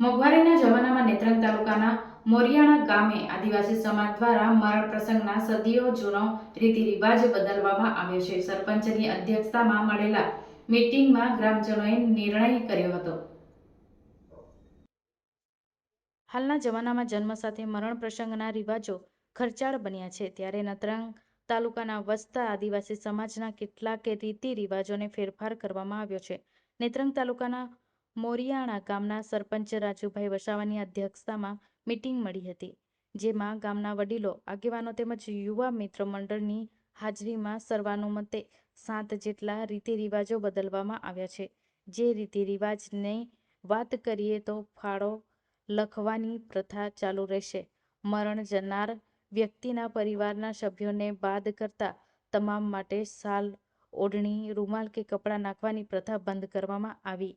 મોંઘવારીના જમાનામાં નેત્રંગ તાલુકાના મોરિયાણા ગામે આદિવાસી સમાજ દ્વારા મરણ પ્રસંગના સદીઓ જૂનો રીતિ રિવાજ બદલવામાં આવ્યો છે. સરપંચની અધ્યક્ષતામાં મળેલા મીટિંગમાં ગ્રામજનોએ નિર્ણય કર્યો હતો. હાલના જમાનામાં જન્મ સાથે મરણ પ્રસંગના રિવાજો ખર્ચાળ બન્યા છે. ત્યારે નતરંગ તાલુકાના વસતા આદિવાસી સમાજના કેટલાક રીતિ રિવાજોને ફેરફાર કરવામાં આવ્યો છે. નેત્રંગ તાલુકાના મોરિયાણા ગામના સરપંચ રાજુભાઈ વસાવાની અધ્યક્ષતામાં મીટિંગ મળી હતી, જેમાં ગામના વડીલો, આગેવાનો તેમજ યુવા મિત્ર મંડળની હાજરીમાં સર્વાનુમતે સાત જેટલા રીતિ રિવાજો બદલવામાં આવ્યા છે. જે રીતિ રિવાજની વાત કરીએ તો ફાળો લખવાની પ્રથા ચાલુ રહેશે. મરણ જનાર વ્યક્તિના પરિવારના સભ્યોને બાદ કરતા તમામ માટે શાલ ઓઢણી, રૂમાલ કે કપડાં નાખવાની પ્રથા બંધ કરવામાં આવી.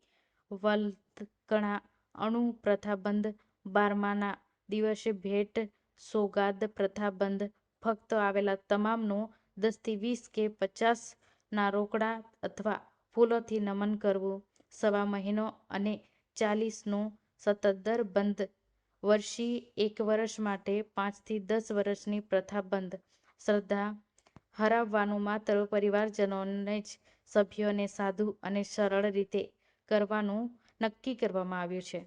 વલકણા અણુ પ્રથાબંધ બારમાના દિવસે ભેટ સોગાદ પ્રથાબંધ ફક્ત આવેલા તમામનો દસથી વીસ કે પચાસના રોકડા અથવા ફૂલોથી નમન કરવું, સવા મહિનો અને ચાલીસનું સતત દર બંધ, વર્ષી એક વર્ષ માટે પાંચથી દસ વર્ષની પ્રથા બંધ શ્રદ્ધા હરાવવાનું માત્ર પરિવારજનોને જ, સભ્યોને સાદું અને સરળ રીતે કરવાનું નક્કી કરવામાં આવ્યું છે.